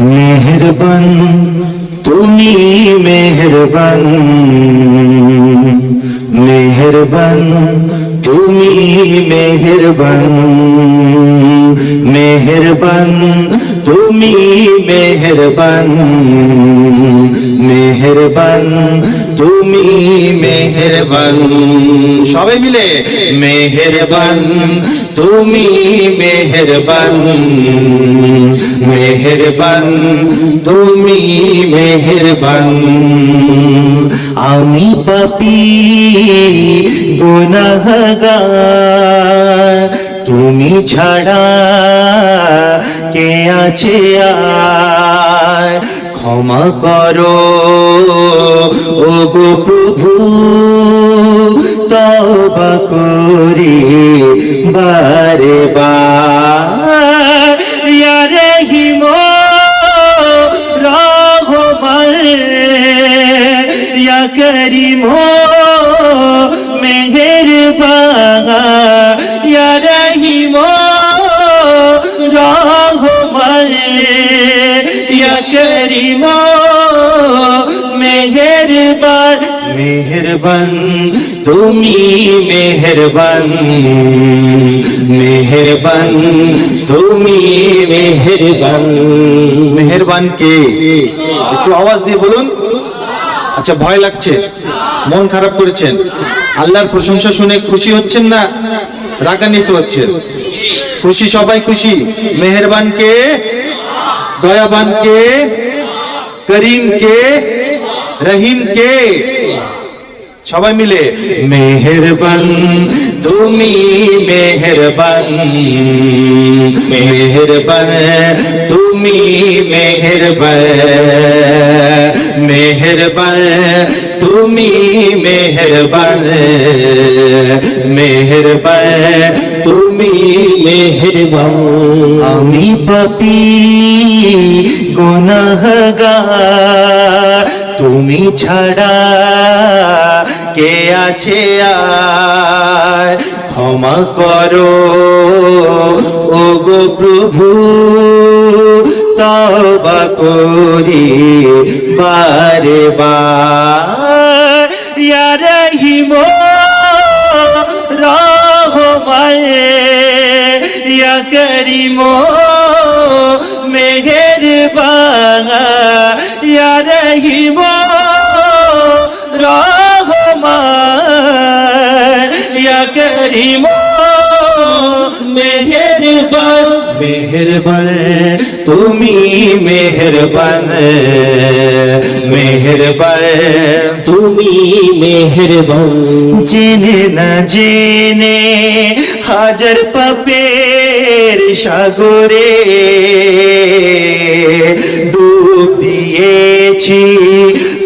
মেহেরবান তুমি মেহেরবান মেহেরবান তুমি মেহেরবান মেহেরবান তুমি মেহেরবান মেহেরবান তুমি মেহেরবান। সবাই মিলে মেহেরবান, তুমি মেহেরবান মেহেরবান, তুমি মেহেরবান। আমি পাপি, গুনাহগার, তুমি ছাড়া কে আছে আর? ক্ষমা করো গো প্রভু তবা করি বারে বারে হিম রহিম রহমান করিম মেহেরবান। মেহেরবান, তুমি মেহেরবান মেহেরবান, তুমি মেহেরবান। মেহেরবান কে? একটু আওয়াজ দিয়ে বলুন। আচ্ছা ভয় লাগছে। মন খারাপ করেছেন। আল্লাহর প্রশংসা শুনে খুশি হচ্ছেন না? রাগান্বিত হচ্ছেন। খুশি? সবাই খুশি? মেহেরবান কে? দয়াবান কে? করিম কে? রহিম কে? সবাই মিলে। মেহেরবান তুমি মেহেরবান মেহেরবান তুমি মেহেরবান মেহেরবান তুমি মেহেরবান মেহেরবান তুমি মেহেরবান। আমি পাপি গুনাহগার তুমি ছাড়া কে আছে ক্ষমা করো। ও গো প্রভু তবা করি বারে বার রহিম রহমায়ে করিম মেহেরবান। ইয়া রহিম করিম মেহেরবান। মেহেরবান তুমি মেহেরবান। মেহেরবান তুমি মেহেরবান। জেনে না জেনে হাজার পাপের সাগরে ডুব দিয়েছি।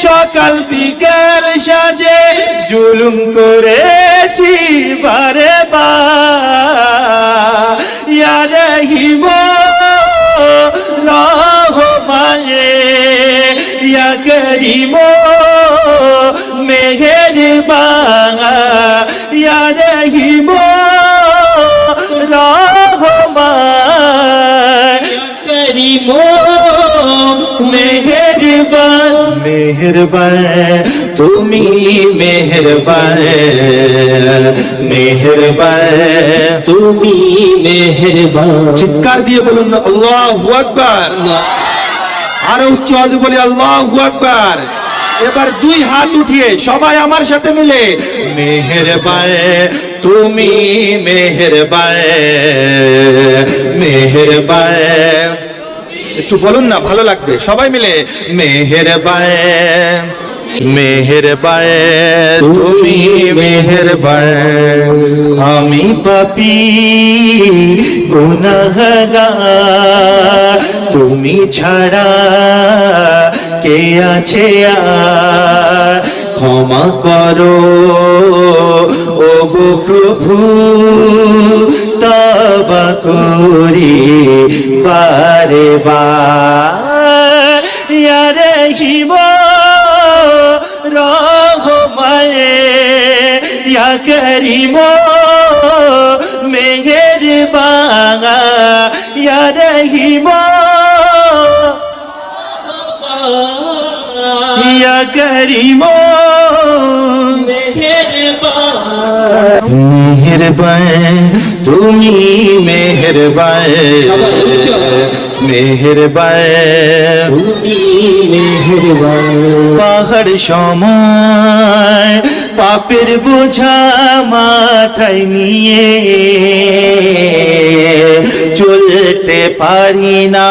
সকাল বিকাল সাজে জুলুম করেছি বারে বারে হিম রহিম রহমানে ইয়া করিম মেহেরবান, তুমি মেহেরবান মেহেরবান, তুমি মেহেরবান। চিৎকার দিয়ে বলুন আল্লাহু আকবার। আরও উচ্চ আওয়াজে বলি, আল্লাহু আকবার। এবার দুই হাত উঠিয়ে সবাই আমার সাথে মিলে, মেহেরবান, তুমি মেহেরবান মেহেরবান। একটু বলুন না, ভালো লাগবে। সবাই মিলে মেহের বায় মেহেরবান মেহেরবান তুমি মেহেরবান আমি পাপি, গুনাহগার, তুমি ছাড়া কে আছে ক্ষমা করো ও গো প্রভু তবা করি বারে বার। হিম রহমায়ে ইয়া করিম মেহের বাঙা ইয়া রহিম ইয়া করিম মেহেরবান তুমি মেহেরবান মেহেরবান পাহাড় সময় পাপের বোঝা মাথায় নিয়ে চলতে পারি না।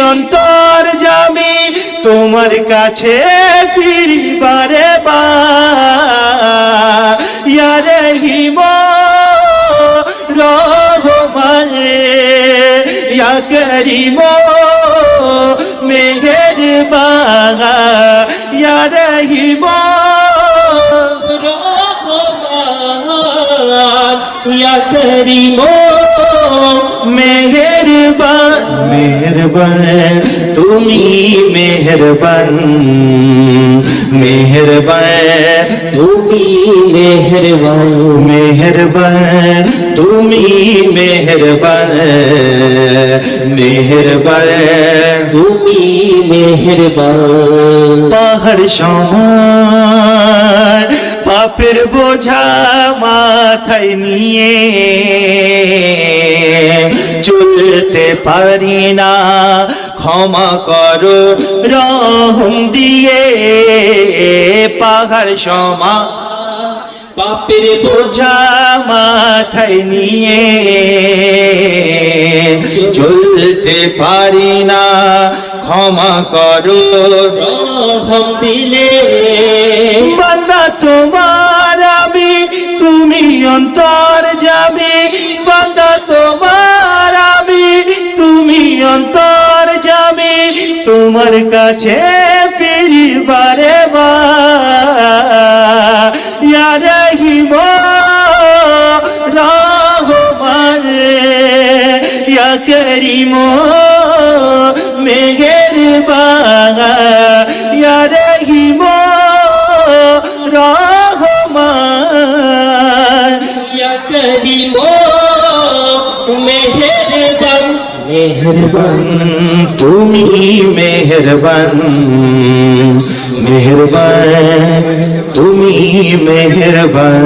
অন্তর জামি, তোমার কাছে ফিরি বারে হিম রহমানে ইয়া মেহের বাগা ইয়া রহিম করিম মেহেরবান মেহেরবান, তুমি মেহেরবান। মেহেরবান, তুমি মেহেরবান। মেহেরবান, তুমি মেহেরবান। মেহেরবান, তুমি মেহেরবান। পাহাড় সময়, পাপের বোঝা মাথায় নিয়ে চলতে পারি না। ক্ষমা করো, রহম দিয়ে পাহাড় সমা। পাপের বোঝা মাথায় নিয়ে চলতে পারি না। ক্ষমা করো, রহম দিলে বান্দা তোমার আমি, তুমি অন্তর তোমার কাছে ফিরি বারে বা রহিম রহমান করিম মেঘের ইয়া রহিম মেহেরবান, তুমি মেহরবান। মেহরবান তুমি মেহরবান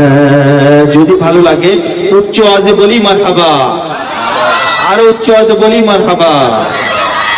যদি ভালো লাগে, উচ্চ আজে বলি মার খাবা আরও উচ্চ আজে বলি মার হাবা